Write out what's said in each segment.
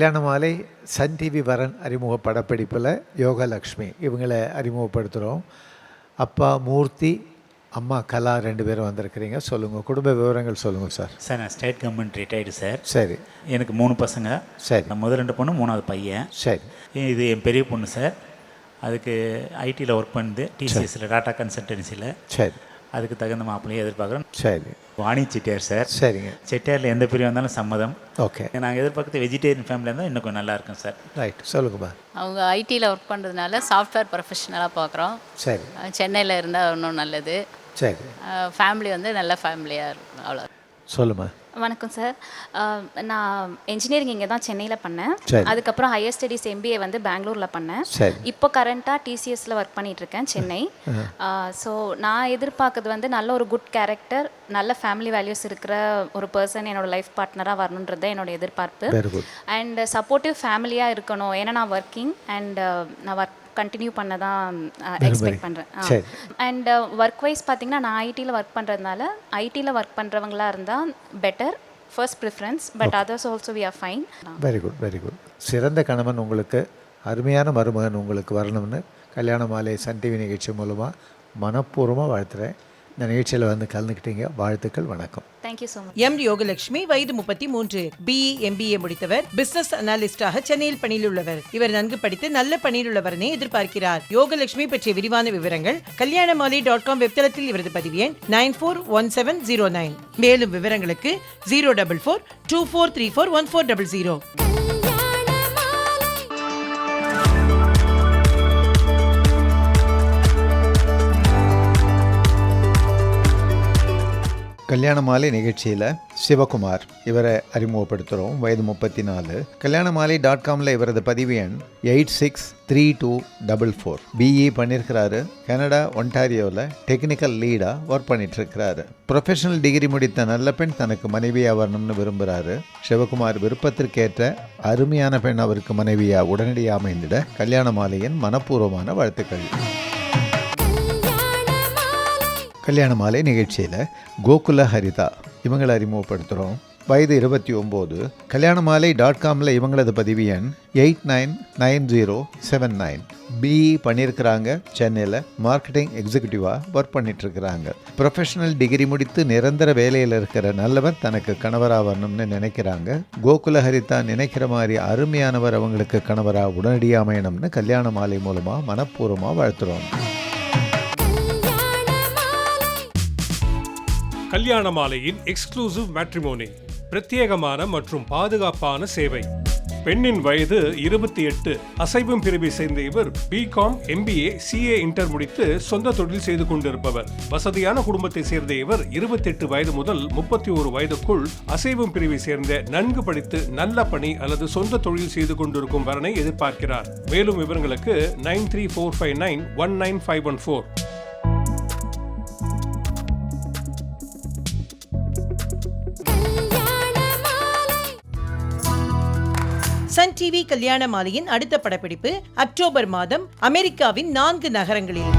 கல்யாண மாலை Sun TV வரன் அறிமுக படப்பிடிப்பில் யோகலக்ஷ்மி. இவங்களை அறிமுகப்படுத்துகிறோம் அப்பா மூர்த்தி அம்மா கலா ரெண்டு பேரும் வந்திருக்கிறீங்க. சொல்லுங்கள் குடும்ப விவரங்கள் சொல்லுங்கள் சார். சார் நான் ஸ்டேட் கவர்மெண்ட் ரிட்டையர்டு சார். சரி. எனக்கு மூணு பசங்க. சரி. நான் முதல் ரெண்டு பொண்ணு மூணாவது பையன். சரி. இது என் பெரிய பொண்ணு சார். அதுக்கு ஐடியில் ஒர்க் பண்ணுது. டிசிஎஸில் டாடா கன்சல்டன்சியில் சரி. அதுக்கு தகுந்த மாப்பிள்ளையை எதிர்பார்க்குறோம். சரி. வாணி செட்டியார் சார். சரிங்க. செட்டியாரில் எந்த பிரிவு வந்தாலும் சம்மதம். ஓகே. நாங்கள் எதிர்பார்க்குறது வெஜிடேரியன் ஃபேமிலியாக இருந்தால் இன்னும் கொஞ்சம் நல்லா இருக்கும் சார். ரைட் சொல்லுங்கம்மா அவங்க ஐடியில் ஒர்க் பண்ணுறதுனால சாஃப்ட்வேர் ப்ரொஃபஷனலாக பார்க்குறோம் சரி. சென்னையில் இருந்தால் இன்னும் நல்லது. சரி. ஃபேமிலி வந்து நல்ல ஃபேமிலியாக இருக்கும். அவ்வளோ சொல்லுமா. வணக்கம் சார். நான் இன்ஜினியரிங் இங்கே தான் சென்னையில் பண்ணேன். அதுக்கப்புறம் ஹையர் ஸ்டடீஸ் எம்பிஏ வந்து பெங்களூரில் பண்ணேன். இப்போ கரண்ட்டாக டிசிஎஸ்ல ஒர்க் பண்ணிட்டு இருக்கேன் சென்னை. ஸோ நான் எதிர்பார்க்கறது வந்து நல்ல ஒரு குட் கேரக்டர் நல்ல ஃபேமிலி வேல்யூஸ் இருக்கிற ஒரு பர்சன் என்னோட லைஃப் பார்ட்னராக வரணுன்றது தான் என்னோட எதிர்பார்ப்பு. அண்ட் சப்போர்ட்டிவ் ஃபேமிலியாக இருக்கணும். ஏன்னா நான் ஒர்க்கிங் அண்ட் நான் ஒர்க் கண்டினியூ பண்ண தான் எக்ஸ்பெக்ட் பண்ணுறேன். அண்ட் ஒர்க் வைஸ் பார்த்தீங்கன்னா நான் ஐடியில் ஒர்க் பண்ணுறதுனால ஐடியில் ஒர்க் பண்ணுறவங்களா இருந்தால் better first preference but others also we are fine very good very good சிறந்த கணவன் உங்களுக்கு அருமையான மருமகன் உங்களுக்கு வரணும்னு கல்யாண மாலை சன் டிவி நிகழ்ச்சி மூலமாக மனப்பூர்வமாக வாழ்த்துறேன். இந்த நிகழ்ச்சியில் வந்து கலந்துக்கிட்டீங்க. வாழ்த்துக்கள் வணக்கம். Thank you so much M Yogalakshmi வயது முப்பத்தி மூன்று பிஇ எம்பிஏ முடித்தவர். பிசினஸ் அனாலிஸ்டாக சென்னையில் பணியில் உள்ளவர் இவர் நன்கு படித்து நல்ல பணியில் உள்ளவரனை எதிர்பார்க்கிறார். யோகலட்சுமி பற்றிய விரிவான விவரங்கள் கல்யாணமாலி டாட் காம் வெப்தளத்தில் இவரது பதிவு எண் nine four one seven zero nine. மேலும் விவரங்களுக்கு zero double four two four three four one four double zero. கல்யாண மாலை நிகழ்ச்சியில் சிவகுமார். இவரை அறிமுகப்படுத்துகிறோம் வயது முப்பத்தி நாலு கல்யாண மாலை டாட் காமில் இவரது பதிவு எண் eight six three two double four BE பண்ணியிருக்கிறாரு கனடா ஒன்டாரியோவில் டெக்னிக்கல் லீடாக ஒர்க் பண்ணிட்டுருக்கிறாரு. ப்ரொஃபஷனல் டிகிரி முடித்த நல்ல பெண் தனக்கு மனைவியாக வரணும்னு விரும்புகிறாரு சிவகுமார் விருப்பத்திற்கேற்ற அருமையான பெண் அவருக்கு மனைவியாக உடனடியாக அமைந்திட கல்யாண மாலையின் மனப்பூர்வமான வாழ்த்துக்கள். கல்யாண மாலை நிகழ்ச்சியில் கோகுல ஹரிதா இவங்களை அறிமுகப்படுத்துகிறோம் வயது இருபத்தி ஒம்பது. கல்யாண மாலை டாட் காமில் இவங்களது பதிவு எண் eight nine nine zero seven nine. BE பண்ணியிருக்கிறாங்க. சென்னையில் மார்க்கெட்டிங் எக்ஸிக்யூட்டிவாக ஒர்க் பண்ணிட்டுருக்கிறாங்க. ப்ரொஃபஷனல் டிகிரி முடித்து நிரந்தர வேலையில் இருக்கிற நல்லவர் தனக்கு கணவராக வரணும்னு நினைக்கிறாங்க. கோகுல ஹரிதா நினைக்கிற மாதிரி அருமையானவர் அவங்களுக்கு கணவராக உடனடியாக அமையணும்னு கல்யாண மாலை மூலமாக மனப்பூர்வமாக வாழ்த்துறோம். கல்யாண மாலையின் எக்ஸ்க்ளூசிவ் மேட்ரிமோனி பிரத்யேகமான மற்றும் பாதுகாப்பான சேவை. பெண்ணின் வயது இருபத்தி எட்டு அசைவம் பிரிவை சேர்ந்த இவர் பிகாம் எம்பிஏ சிஏ இன்டர் முடித்து சொந்த தொழில் செய்து கொண்டிருப்பவர். வசதியான குடும்பத்தை சேர்ந்த இவர் இருபத்தெட்டு வயது முதல் முப்பத்தி ஒரு வயதுக்குள் அசைவம் பிரிவை சேர்ந்த நன்கு படித்து நல்ல பணி அல்லது சொந்த தொழில் செய்து கொண்டிருக்கும் வரனை எதிர்பார்க்கிறார். மேலும் விவரங்களுக்கு nine three four five nine one nine five one four. TV கல்யாண மாலையின் அடுத்த படப்பிடிப்பு அக்டோபர் மாதம் அமெரிக்காவின் நான்கு நகரங்களில்.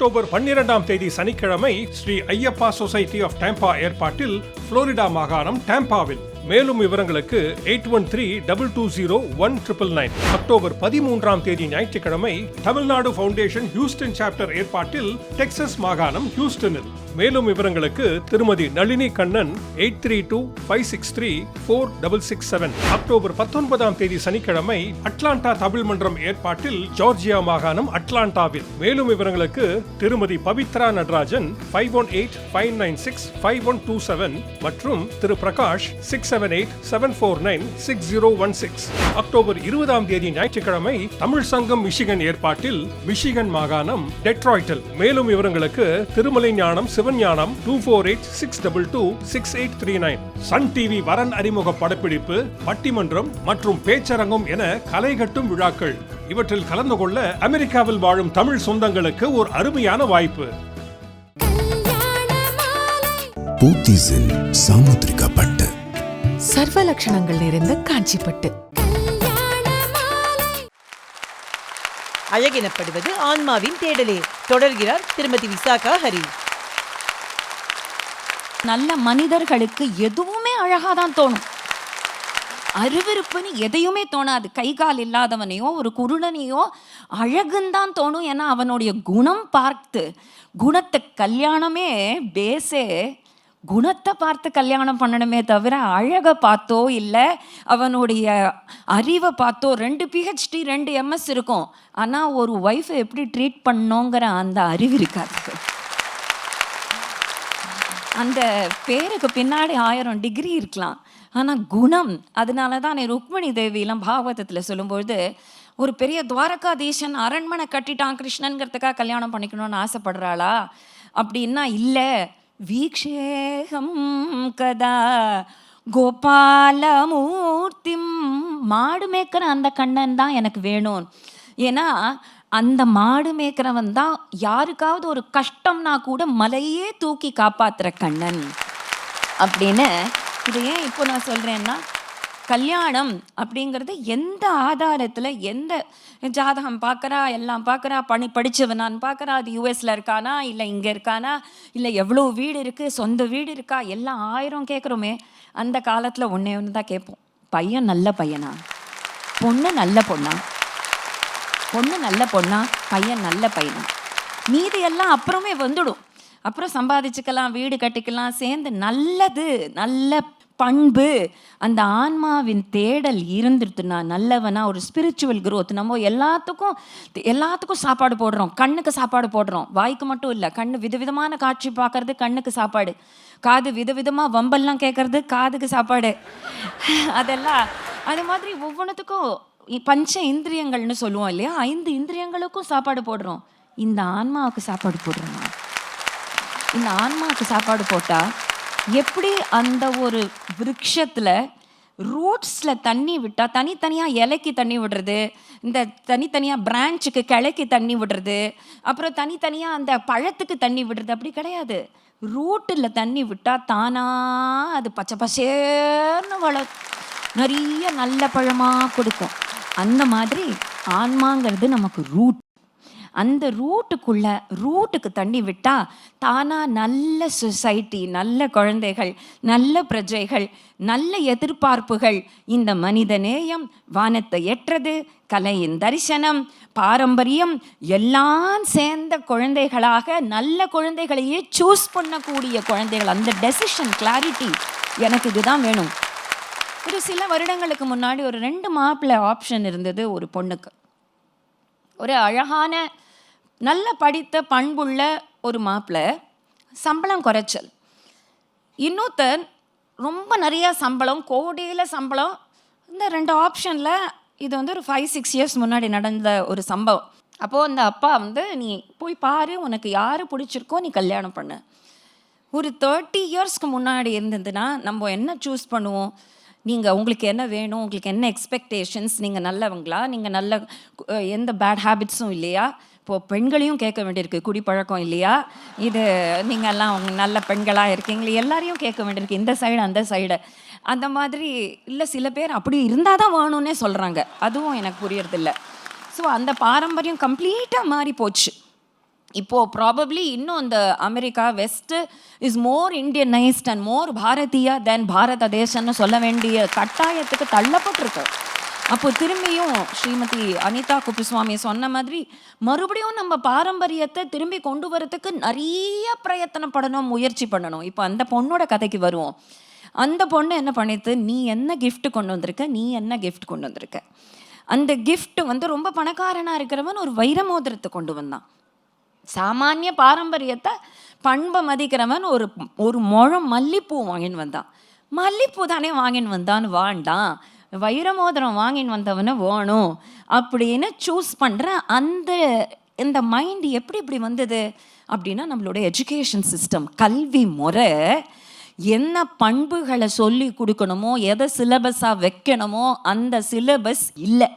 அக்டோபர் பன்னிரெண்டாம் தேதி சனிக்கிழமை Shri Ayyappa society of Tampa ஏற்பாட்டில் புளோரிடா மாகாணம் டேம்பாவில். மேலும் விவரங்களுக்கு eight one three double two zero one triple nine. October பதிமூன்றாம் தேதி ஞாயிற்றுக்கிழமை தமிழ்நாடு ஃபவுண்டேஷன் ஹியூஸ்டன் சாப்டர் ஏற்பாட்டில் டெக்சஸ் மாகாணம் ஹியூஸ்டனில். மேலும் விவரங்களுக்கு திருமதி Nalini Kannan eight three two five six three four double six seven. October பத்தொன்பதாம் தேதி சனிக்கிழமை அட்லாண்டா தமிழ் மன்றம் ஏற்பாட்டில் ஜார்ஜியா மாகாணம் அட்லாண்டாவில். மேலும் விவரங்களுக்கு திருமதி Pavithra Natarajan five one eight five nine six five one two seven மற்றும் திரு Prakash six seven eight seven four nine six zero one six October இருபதாம் தேதி ஞாயிற்றுக்கிழமை தமிழ் சங்கம் மிஷிகன் ஏற்பாட்டில் மிஷிகன் மாகாணம் டெட்ராய்டில். மேலும் விவரங்களுக்கு Thirumalai Gnanam Sivagnanam two four eight six double two six eight three nine Sun TV வரன் அறிமுக படப்பிடிப்பு பட்டிமன்றம் மற்றும் பேச்சரங்கம் என கலை கட்டும் விழாக்கள். இவற்றில் கலந்து கொள்ள அமெரிக்காவில் வாழும் தமிழ் சொந்தங்களுக்கு ஒரு அருமையான வாய்ப்பு. கல்யாண மாலை பூத்திஸில் சாமுத்ரிகா பட்டு. சர்வ லட்சணங்கள் நிறைந்த மாலை அழகெனப்படுவது ஆன்மாவின் தேடலே. தொடர்கிறார் திருமதி விசாகா ஹரி. நல்ல மனிதர்களுக்கு எதுவுமே அழகாக தான் தோணும். அருவருப்புன்னு எதையுமே தோணாது. கை கால் இல்லாதவனையோ ஒரு குருடனையோ அழகுந்தான் தோணும். ஏன்னா அவனுடைய குணம் பார்த்து குணத்தை கல்யாணமே பேஸே குணத்தை பார்த்து கல்யாணம் பண்ணணுமே தவிர அழகை பார்த்தோ இல்லை அவனுடைய அறிவை பார்த்தோ ரெண்டு பிஹெச்டி ரெண்டு எம்எஸ் இருக்கும். ஆனால் ஒரு ஒய்ஃபை எப்படி ட்ரீட் பண்ணோங்கிற அந்த அறிவு இருக்காது. அந்த பேருக்கு பின்னாடி ஆயிரம் டிகிரி இருக்கலாம். ஆனால் குணம் அதனால தான் நீ ருக்மணி தேவியெல்லாம் பாகவதத்தில் சொல்லும்பொழுது ஒரு பெரிய துவாரகாதீசன் அரண்மனை கட்டிட்டான் கிருஷ்ணன்கிறதுக்காக கல்யாணம் பண்ணிக்கணும்னு ஆசைப்படுறாளா? அப்படின்னா இல்லை. வீக்ஷேகம் கதா கோபாலமூர்த்திம் மாடு மேய்க்கிற அந்த கண்ணன் தான் எனக்கு வேணும். ஏன்னா அந்த மாடு மேய்க்கிறவன் தான் யாருக்காவது ஒரு கஷ்டம்னா கூட மலையே தூக்கி காப்பாத்துற கண்ணன். அப்படின்னு இது ஏன் இப்போ நான் சொல்கிறேன்னா கல்யாணம் அப்படிங்கிறது எந்த ஆதாரத்தில் எந்த ஜாதகம் பார்க்குறா எல்லாம் பார்க்குறா பணி படித்தவனான்னு பார்க்குறா அது யூஎஸில் இருக்கானா இல்லை இங்கே இருக்கானா இல்லை எவ்வளோ வீடு இருக்குது சொந்த வீடு இருக்கா எல்லாம் ஆயிரம் கேட்குறோமே. அந்த காலத்தில் ஒன்றே ஒன்று தான் கேட்போம். பையன் நல்ல பையனா? பொண்ணு நல்ல பொண்ணா? பொண்ணு நல்ல பொண்ணா பையன் நல்ல பையனா? மீதி எல்லாம் அப்புறமே வந்துடும். அப்புறம் சம்பாதிச்சுக்கலாம் வீடு கட்டிக்கலாம் சேர்ந்து நல்லது நல்ல பண்பு. அந்த ஆன்மாவின் தேடல் இருந்துருத்துனா நல்லவனா ஒரு ஸ்பிரிச்சுவல் குரோத் நம்ம எல்லாத்துக்கும் எல்லாத்துக்கும் சாப்பாடு போடுறோம். கண்ணுக்கு சாப்பாடு போடுறோம். வாய்க்கு மட்டும் இல்லை கண்ணு விதவிதமான காட்சி பார்க்கறது கண்ணுக்கு சாப்பாடு. காது விதவிதமாக வம்பெல்லாம் கேட்கறது காதுக்கு சாப்பாடு. அதெல்லாம் அது மாதிரி ஒவ்வொன்றுத்துக்கும் பஞ்ச இந்திரியங்கள்னு சொல்லுவோம் இல்லையா? ஐந்து இந்திரியங்களுக்கும் சாப்பாடு போடுறோம். இந்த ஆன்மாவுக்கு சாப்பாடு போடுறோமா? இந்த ஆன்மாவுக்கு சாப்பாடு போட்டால் எப்படி அந்த ஒரு விருட்சத்தில் ரூட்ஸில் தண்ணி விட்டால் தனித்தனியாக இலைக்கு தண்ணி விடுறது இந்த தனித்தனியாக பிரான்ச்சுக்கு கிளைக்கு தண்ணி விடுறது அப்புறம் தனித்தனியாக அந்த பழத்துக்கு தண்ணி விடுறது அப்படி கிடையாது. ரூட்டில் தண்ணி விட்டால் தானா அது பச்சை பசேர்னு வள நிறைய நல்ல பழமாக கொடுக்கும். அந்த மாதிரி ஆன்மாங்கிறது நமக்கு ரூட் அந்த ரூட்டுக்குள்ள ரூட்டுக்கு தண்ணி விட்டா தானா நல்ல சொசைட்டி நல்ல குழந்தைகள் நல்ல பிரஜைகள் நல்ல எதிர்பார்ப்புகள். இந்த மனித நேயம் வானத்தை எற்றது கலையின் தரிசனம் பாரம்பரியம் எல்லாம் சேர்ந்த குழந்தைகளாக நல்ல குழந்தைகளையே சூஸ் பண்ணக்கூடிய குழந்தைகள். அந்த டெசிஷன் கிளாரிட்டி எனக்கு இதுதான் வேணும். ஒரு சில வருடங்களுக்கு முன்னாடி ஒரு ரெண்டு மாப்பிள்ளை ஆப்ஷன் இருந்தது ஒரு பொண்ணுக்கு. ஒரு அழகான நல்ல படித்த பண்புள்ள ஒரு மாப்பிள்ளை. சம்பளம் குறைச்சல். இன்னொருத்தர் ரொம்ப நிறைய சம்பளம் கோடியில் சம்பளம். இந்த ரெண்டு ஆப்ஷனில் இது வந்து ஒரு ஃபைவ் சிக்ஸ் இயர்ஸ் முன்னாடி நடந்த ஒரு சம்பவம். அப்போது அந்த அப்பா வந்து நீ போய் பாரு உனக்கு யார் பிடிச்சிருக்கோ நீ கல்யாணம் பண்ணு. ஒரு தேர்ட்டி இயர்ஸ்க்கு முன்னாடி இருந்ததுன்னா நம்ம என்ன சூஸ் பண்ணுவோம்? நீங்கள் உங்களுக்கு என்ன வேணும் உங்களுக்கு என்ன எக்ஸ்பெக்டேஷன்ஸ் நீங்கள் நல்லவங்களா? நீங்கள் நல்ல எந்த பேட் ஹேபிட்ஸும் இல்லையா? இப்போது பெண்களையும் கேட்க வேண்டியிருக்கு. குடிப்பழக்கம் இல்லையா? இது நீங்கள் எல்லாம் நல்ல பெண்களாக இருக்கீங்களே? எல்லாரையும் கேட்க வேண்டியிருக்கு. இந்த சைடு அந்த சைடு அந்த மாதிரி இல்லை சில பேர் அப்படி இருந்தால் தான் வேணும்னே சொல்கிறாங்க அதுவும் எனக்கு புரியறதில்ல. ஸோ அந்த பாரம்பரியம் கம்ப்ளீட்டாக மாறி போச்சு இப்போது ப்ராபப்ளி இன்னும் இந்த America west is more Indianized and more Bharatiya then Bharat தேசம்னு சொல்ல வேண்டிய கட்டாயத்துக்கு தள்ளப்பட்டிருக்கு அப்போ திரும்பியும் ஸ்ரீமதி அனிதா குப்புசுவாமி சொன்ன மாதிரி மறுபடியும் நம்ம பாரம்பரியத்தை திரும்பி கொண்டு வரத்துக்கு நிறைய பிரயத்தனப்படணும் முயற்சி பண்ணணும். இப்போ அந்த பொண்ணோட கதைக்கு வருவோம். அந்த பொண்ணு என்ன பண்ணிட்டு நீ என்ன கிஃப்ட் கொண்டு வந்திருக்க? நீ என்ன கிஃப்ட் கொண்டு வந்திருக்க? அந்த கிஃப்ட் வந்து ரொம்ப பணக்காரனாக இருக்கிறவன் ஒரு வைரமோதிரத்தை கொண்டு வந்தான். சாமானிய பாரம்பரியத்தை பண்பை மதிக்கிறவன் ஒரு ஒரு முழம் மல்லிப்பூ வாங்கின்னு வந்தான். மல்லிப்பூ தானே வாங்கின்னு வந்தான்னு வாண்டான் வைரமோதிரம் வாங்கின்னு வந்தவனை வேணும் அப்படின்னு சூஸ் பண்ணுற அந்த இந்த மைண்ட் எப்படி இப்படி வந்தது? அப்படின்னா நம்மளோட எஜுகேஷன் சிஸ்டம் கல்வி முறை என்ன பண்புகளை சொல்லி கொடுக்கணுமோ எதை சிலபஸாக வைக்கணுமோ அந்த சிலபஸ் இல்லை.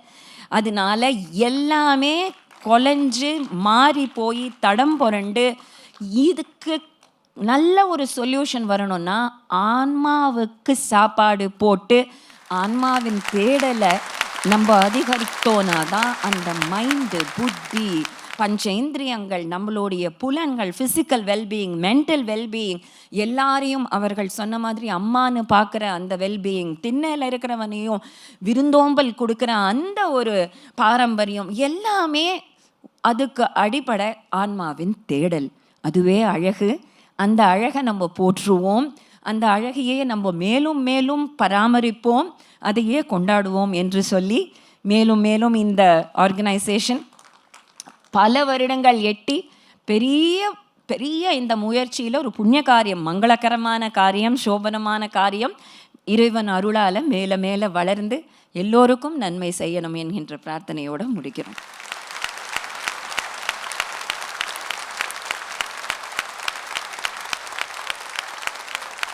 அதனால எல்லாமே கொலைஞ்சு மாறி போய் தடம் புரண்டு இதுக்கு நல்ல ஒரு சொல்யூஷன் வரணும்னா ஆன்மாவுக்கு சாப்பாடு போட்டு ஆன்மாவின் தேடலை நம்ம அதிகரித்தோனா தான் அந்த மைண்டு புத்தி பஞ்சேந்திரியங்கள் நம்மளுடைய புலன்கள் ஃபிசிக்கல் வெல்பீயிங் மென்டல் வெல்பீயிங் எல்லாரையும் அவர்கள் சொன்ன மாதிரி அம்மான்னு பார்க்குற அந்த வெல்பீயிங் திண்ணையில் இருக்கிறவனையும் விருந்தோம்பல் கொடுக்குற அந்த ஒரு பாரம்பரியம் எல்லாமே அதுக்கு அடிப்படை ஆன்மாவின் தேடல். அதுவே அழகு. அந்த அழகை நம்ம போற்றுவோம். அந்த அழகையே நம்ம மேலும் மேலும் பராமரிப்போம். அதையே கொண்டாடுவோம் என்று சொல்லி மேலும் மேலும் இந்த ஆர்கனைசேஷன் பல வருடங்கள் எட்டி பெரிய பெரிய இந்த முயற்சியில் ஒரு புண்ணிய காரியம் மங்களகரமான காரியம் சோபனமான காரியம் இறைவன் அருளால் மேலே மேலே வளர்ந்து எல்லோருக்கும் நன்மை செய்யணும் என்கின்ற பிரார்த்தனையோடு முடிக்கிறோம்.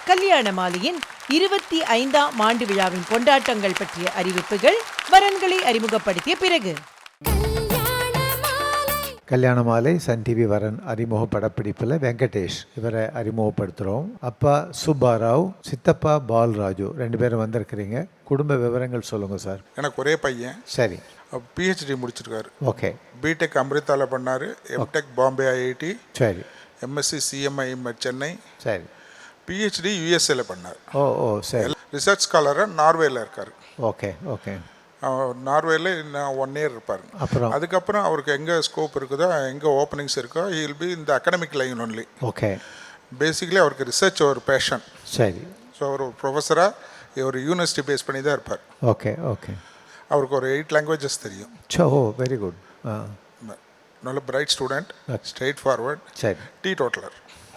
கல்யாண மாலையின் இருபத்தி ஐந்தாம் ஆண்டு விழாவின் கொண்டாட்டங்கள் பற்றிய அறிவிப்புகள் வரன்களை அறிமுகப்படுத்திய பிறகு. கல்யாண மாலை சன் டிவி வரன் அறிமுக படப்பிடிப்பில் வெங்கடேஷ் இவரை அறிமுகப்படுத்துகிறோம் அப்பா சுப்பாராவ் சித்தப்பா பால்ராஜு ரெண்டு பேரும் வந்திருக்கிறீங்க. குடும்ப விவரங்கள் சொல்லுங்கள் சார். எனக்கு ஒரே பையன். சரி. பிஹெச்டி முடிச்சிருக்காரு. ஓகே. பிடெக் அமிர்தாவில் பண்ணார். எம்டெக் பாம்பே ஐஐடி சரி. MSc CMI Chennai. சரி. பிஹெச்டி யூஎஸ்ஏல பண்ணார். ஓ ஓ சரி. ரிசர்ச் ஸ்காலராக நார்வேல இருக்கார். Okay okay. நார்வேல ஒன் இயர் இருப்பார். அப்புறம்? அதுக்கப்புறம் அவருக்கு எங்கே ஸ்கோப் இருக்குதோ எங்கே ஓப்பனிங்ஸ் இருக்கோ ஹில் பி இந்த academic line only okay. Basically அவருக்கு ரிசர்ச் ஒரு பேஷன் சரி. ஸோ அவர் ஒரு ப்ரொஃபஸராக ஒரு யூனிவர்சிட்டி பேஸ் பண்ணி தான் இருப்பார். Okay okay. அவருக்கு ஒரு எயிட் லாங்குவேஜஸ் தெரியும். சோ ஓ வெரி குட் நல்ல பிரைட் ஸ்டூடெண்ட் ஸ்ட்ரெயிட் ஃபார்வர்ட் சரி. Teetotaller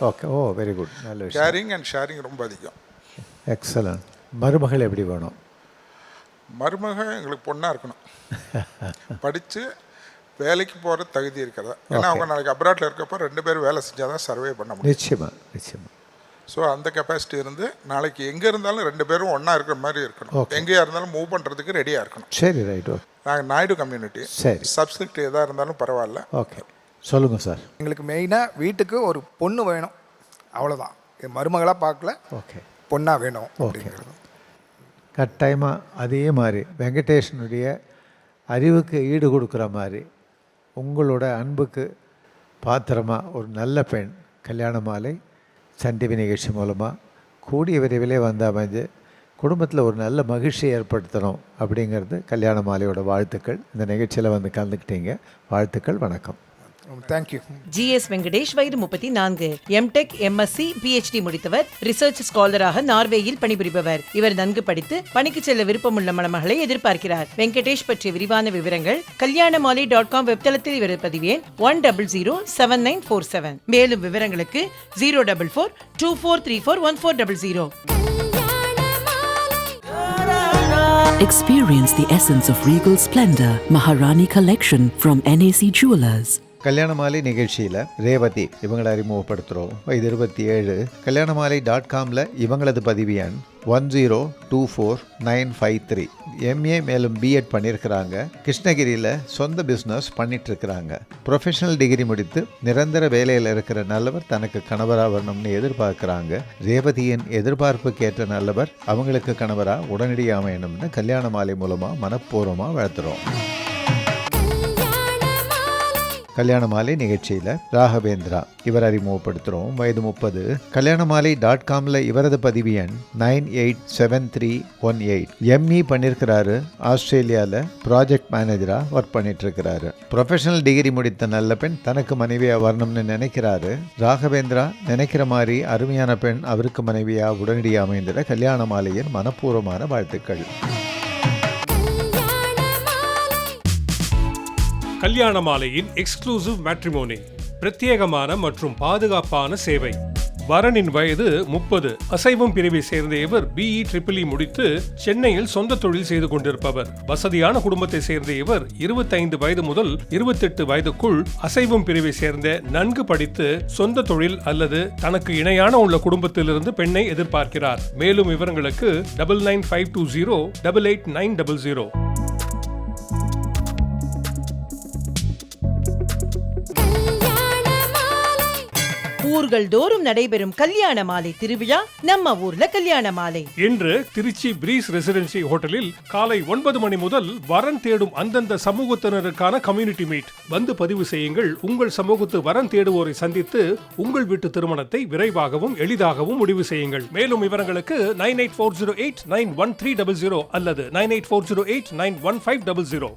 okay oh very good நல்ல விஷயம் கேரிங் அண்ட் ஷேரிங் ரொம்ப அதிகம் எக்ஸலண்ட் மருமகள் எப்படி வேணும் மருமக எங்களுக்கு பொண்ணாக இருக்கணும். படித்து வேலைக்கு போகிற தகுதி இருக்கிறதா ஏன்னா அவங்க நாளைக்கு அப்ராட்டில் இருக்கப்போ ரெண்டு பேரும் வேலை செஞ்சால் தான் சர்வே பண்ண முடியும். நிச்சயமா நிச்சயமா. ஸோ அந்த கெப்பாசிட்டி இருந்து நாளைக்கு எங்கே இருந்தாலும் ரெண்டு பேரும் ஒன்றா இருக்கிற மாதிரி இருக்கணும். எங்கேயா இருந்தாலும் மூவ் பண்ணுறதுக்கு ரெடியாக இருக்கணும். சரி ரைட் நாங்கள் நாயுடு கம்யூனிட்டி சரி. சப்ஸ்கிரிப்ட் எதாக இருந்தாலும் பரவாயில்ல. ஓகே சொல்லுங்கள் சார். எங்களுக்கு மெயினாக வீட்டுக்கு ஒரு பொண்ணு வேணும். அவ்வளோதான் மருமகளாக பார்க்கல. ஓகே. பொண்ணாக வேணும் ஓகே. அப்படிங்கிறது. கட்டாயமாக அதே மாதிரி வெங்கடேஷனுடைய அறிவுக்கு ஈடு கொடுக்குற மாதிரி உங்களோட அன்புக்கு பாத்திரமா ஒரு நல்ல பெண் கல்யாண மாலை சன் டிவி நிகழ்ச்சி மூலமாக கூடிய விரைவிலே வந்து அமைஞ்சு குடும்பத்தில் ஒரு நல்ல மகிழ்ச்சியை ஏற்படுத்தணும் அப்படிங்கிறது கல்யாண மாலையோட வாழ்த்துக்கள். இந்த நிகழ்ச்சியில் வந்து கலந்துக்கிட்டீங்க. வாழ்த்துக்கள். வணக்கம். தேங்க்யூ ஜிஎஸ் வெங்கடேஷ் வயது முப்பத்தி நான்கு. எம்டெக் எம்எஸ்சி பிஹெச்டி முடித்தவர். ரிசர்ச் ஸ்காலராக நார்வேயில் பணிபுரிபவர். இவர் நன்கு படித்து பணிக்கு செல்ல விருப்பமுள்ள மணமகளை எதிர்பார்க்கிறார். வெங்கடேஷ் பற்றிய விரிவான விவரங்கள் கல்யாணமாலை டாட் காம் வெப்தளத்தில் இவர் பதிவேன் one double zero seven nine four seven மேலும் விவரங்களுக்கு zero double four two four three four one four double zero Experience the essence of regal splendor, Maharani collection from NAC Jewelers. கல்யாண மாலை நிகழ்ச்சியில் ரேவதி இவங்களை அறிமுகப்படுத்துகிறோம் வயது இருபத்தி ஏழு கல்யாண மாலை டாட் காமில் இவங்களது பதிவு எண் one zero two four nine five three MA மேலும் பிஎட் பண்ணியிருக்கிறாங்க கிருஷ்ணகிரியில் சொந்த பிஸ்னஸ் பண்ணிகிட்ருக்கிறாங்க ப்ரொஃபஷனல் டிகிரி முடித்து நிரந்தர வேலையில் இருக்கிற நல்லவர் தனக்கு கணவராக வரணும்னு எதிர்பார்க்குறாங்க. ரேவதியின் எதிர்பார்ப்புக்கேற்ற நல்லவர் அவங்களுக்கு கணவராக உடனடியாக அமையணும்னு கல்யாண மாலை மூலமாக மனப்பூர்வமாக வளர்த்துறோம் கல்யாண மாலை நிகழ்ச்சியில் ராகவேந்திரா. இவர் அறிமுகப்படுத்துகிறோம் வயது முப்பது. கல்யாண மாலை டாட் காமில் இவரது பதிவு எண் nine eight seven three one eight. ME பண்ணியிருக்கிறாரு ஆஸ்திரேலியாவில் ப்ராஜெக்ட் மேனேஜராக ஒர்க் பண்ணிட்டு இருக்கிறாரு ப்ரொஃபஷனல் டிகிரி முடித்த நல்ல பெண் தனக்கு மனைவியாக வரணும்னு நினைக்கிறாரு. ராகவேந்திரா நினைக்கிற மாதிரி அருமையான பெண் அவருக்கு மனைவியாக உடனடியாக அமைந்திட கல்யாண மாலையின் மனப்பூர்வமான வாழ்த்துக்கள். கல்யாண மாலையின் எக்ஸ்க்ளூசிவ் மேட்ரிமோனி பிரத்யேகமான மற்றும் பாதுகாப்பான சேவை. வரனின் வயது முப்பது. அசைவம் பிரிவை சேர்ந்த இவர் பிஇ ட்ரிபிள் e முடித்து சென்னையில் சொந்த தொழில் செய்து கொண்டிருப்பவர். வசதியான குடும்பத்தை சேர்ந்த இவர் இருபத்தைந்து வயது முதல் இருபத்தெட்டு வயதுக்குள் அசைவம் பிரிவை சேர்ந்த நன்கு படித்து சொந்த தொழில் அல்லது தனக்கு இணையான உள்ள குடும்பத்திலிருந்து பெண்ணை எதிர்பார்க்கிறார். மேலும் விவரங்களுக்கு double nine five two zero double eight nine double zero ஊர்கள் தோறும் நடைபெறும் கல்யாண மாலை திருவிழா நம்ம ஊர்ல கல்யாண மாலை. இன்று திருச்சி பிரீஸ் ரெசிடென்சி ஹோட்டலில் காலை ஒன்பது மணி முதல் வரன் தேடும் அந்தந்த சமூகத்தினருக்கான கம்யூனிட்டி மீட். வந்து பதிவு செய்யுங்கள். உங்கள் சமூகத்து வரன் தேடுவோரை சந்தித்து உங்கள் வீட்டு திருமணத்தை விரைவாகவும் எளிதாகவும் முடிவு செய்யுங்கள். மேலும் விவரங்களுக்கு nine eight four zero eight nine one three double zero அல்லது nine eight four zero eight nine one five double zero.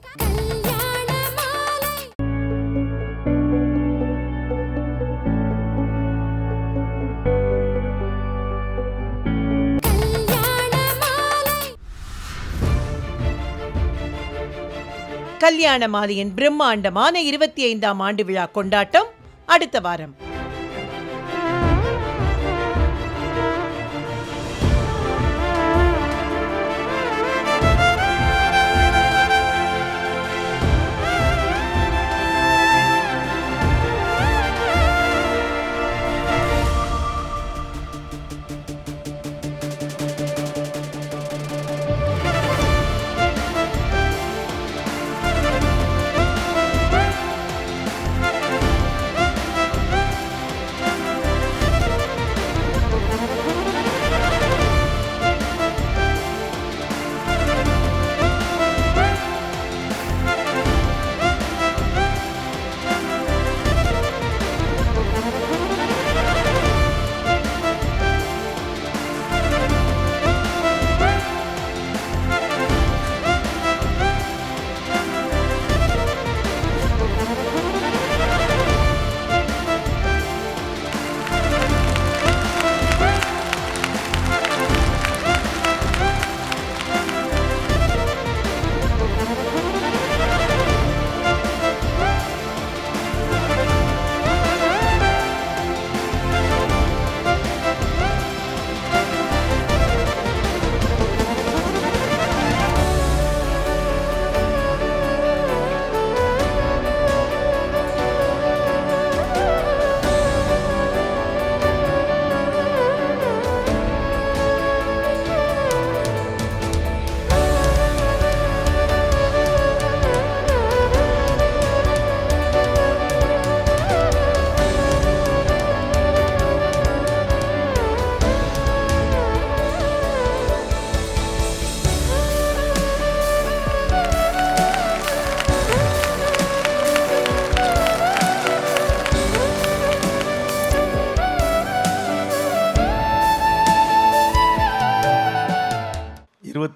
கல்யாண மாலையின் பிரம்மாண்டமான இருபத்தி ஐந்தாம் ஆண்டு விழா கொண்டாட்டம் அடுத்த வாரம்.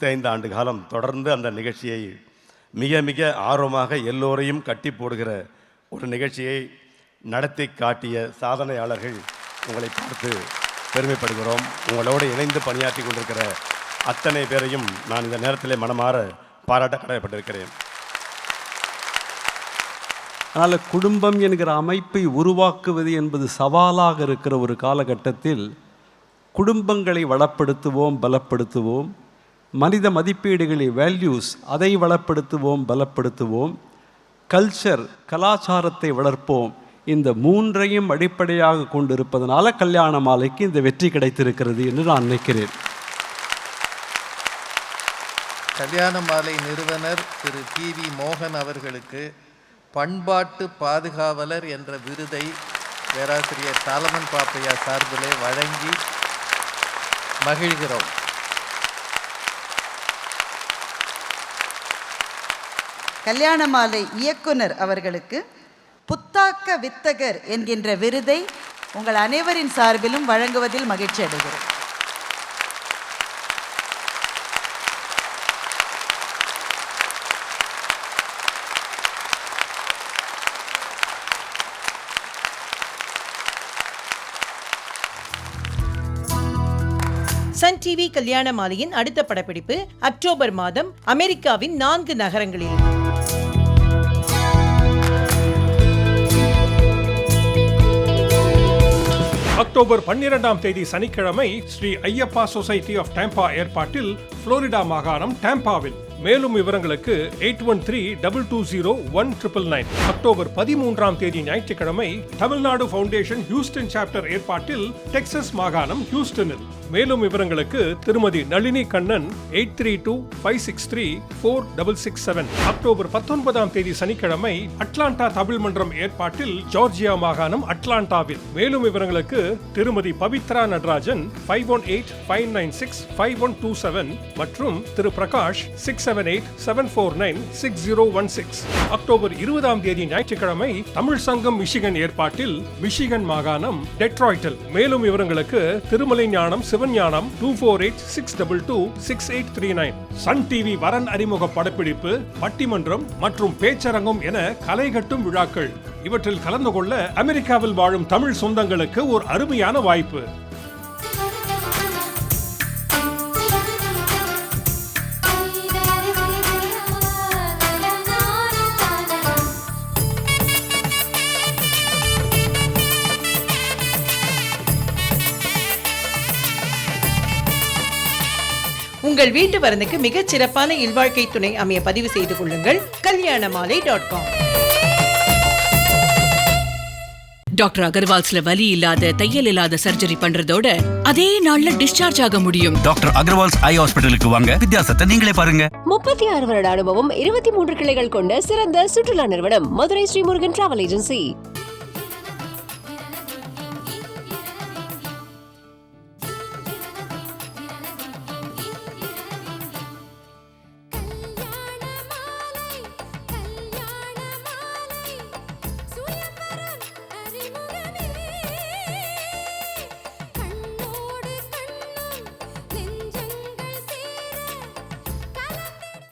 இருபத்தைந்து ஆண்டு காலம் தொடர்ந்து அந்த நிகழ்ச்சியை மிக மிக ஆர்வமாக எல்லோரையும் கட்டி போடுகிற ஒரு நிகழ்ச்சியை நடத்தி காட்டிய சாதனையாளர்கள் உங்களை பார்த்து பெருமைப்படுகிறோம். உங்களோடு இணைந்து பணியாற்றி கொண்டிருக்கிற அத்தனை பேரையும் நான் இந்த நேரத்தில் மனமாற பாராட்ட கடமைப்பட்டிருக்கிறேன். அதனால் குடும்பம் என்கிற அமைப்பை உருவாக்குவது என்பது சவாலாக இருக்கிற ஒரு காலகட்டத்தில் குடும்பங்களை வளப்படுத்துவோம் பலப்படுத்துவோம். மனித மதிப்பீடுகளின் வேல்யூஸ் அதை வளப்படுத்துவோம் பலப்படுத்துவோம். கல்ச்சர் கலாச்சாரத்தை வளர்ப்போம். இந்த மூன்றையும் அடிப்படையாக கொண்டிருப்பதனால கல்யாண மாலைக்கு இந்த வெற்றி கிடைத்திருக்கிறது என்று நான் நினைக்கிறேன். கல்யாண மாலை நிறுவனர் திரு பி வி மோகன் அவர்களுக்கு பண்பாட்டு பாதுகாவலர் என்ற விருதை பேராசிரியர் சாலமன் பாப்பையா சார்பிலே வழங்கி மகிழ்கிறோம். கல்யாண மாலை இயக்குனர் அவர்களுக்கு புத்தாக்க வித்தகர் என்கின்ற விருதை உங்கள் அனைவரின் சார்பிலும் வழங்குவதில் மகிழ்ச்சி அடைகிறேன். சன் டிவி கல்யாண மாலையின் அடுத்த படப்பிடிப்பு அக்டோபர் மாதம் அமெரிக்காவின் நான்கு நகரங்களில். அக்டோபர் பன்னிரெண்டாம் தேதி சனிக்கிழமை Shri Ayyappa society of Tampa ஏற்பாட்டில் புளோரிடா மாகாணம் டேம்பாவில் மேலும் விவரங்களுக்கு eight one three double two zero one triple nine. October பதிமூன்றாம் தேதி ஞாயிற்றுக்கிழமை தமிழ்நாடு ஃபவுண்டேஷன் ஹியூஸ்டன் சாப்டர் ஏற்பாட்டில் டெக்சஸ் மாகாணம் ஹியூஸ்டனில். மேலும் விவரங்களுக்கு திருமதி Nalini Kannan eight three two five six three four double six seven. October பத்தொன்பதாம் தேதி சனிக்கிழமை அட்லாண்டா தமிழ் மன்றம் ஏற்பாட்டில் ஜார்ஜியா மாகாணம் அட்லாண்டாவில். மேலும் விவரங்களுக்கு திருமதி Pavithra Natarajan five one eight five nine six five one two seven மற்றும் திரு Prakash six seven eight seven four nine six zero one six. October இருபதாம் தேதி ஞாயிற்றுக்கிழமை தமிழ் சங்கம் மிஷிகன் ஏற்பாட்டில் மிஷிகன் மாகாணம் டெட்ராய்டில் மேலும் விவரங்களுக்கு Thirumalai Gnanam Sivagnanam two four eight six double two six eight three nine Sun TV வரன் அறிமுக படப்பிடிப்பு பட்டிமன்றம் மற்றும் பேச்சரங்கம் என கலைகட்டும் விழாக்கள். இவற்றில் கலந்து கொள்ள அமெரிக்காவில் வாழும் தமிழ் சொந்தங்களுக்கு ஒரு அருமையான வாய்ப்பு. உங்கள் வீட்டு வரனுக்கு மிகச் சிறப்பான இல்வாழ்க்கை துணை அமைய பதிவு செய்து கொள்ளுங்கள். கல்யாண மாலை டாட் காம் டாக்டர் அகர்வால்ஸ்ல வலி இல்லாத தையல் இல்லாத சர்ஜரி பண்றதோட அதே நாள்ல டிஸ்சார்ஜ் ஆக முடியும். டாக்டர் அகர்வால்ஸ் ஐ ஹாஸ்பிட்டலுக்கு வாங்க. வித்தியாசத்தை நீங்களே பாருங்க. முப்பத்தி ஆறு வருட அனுபவம் இருபத்தி மூன்று கிளைகள் கொண்ட சிறந்த சுற்றுலா நிறுவனம் மதுரை ஸ்ரீமுருகன் டிராவல் ஏஜென்சி.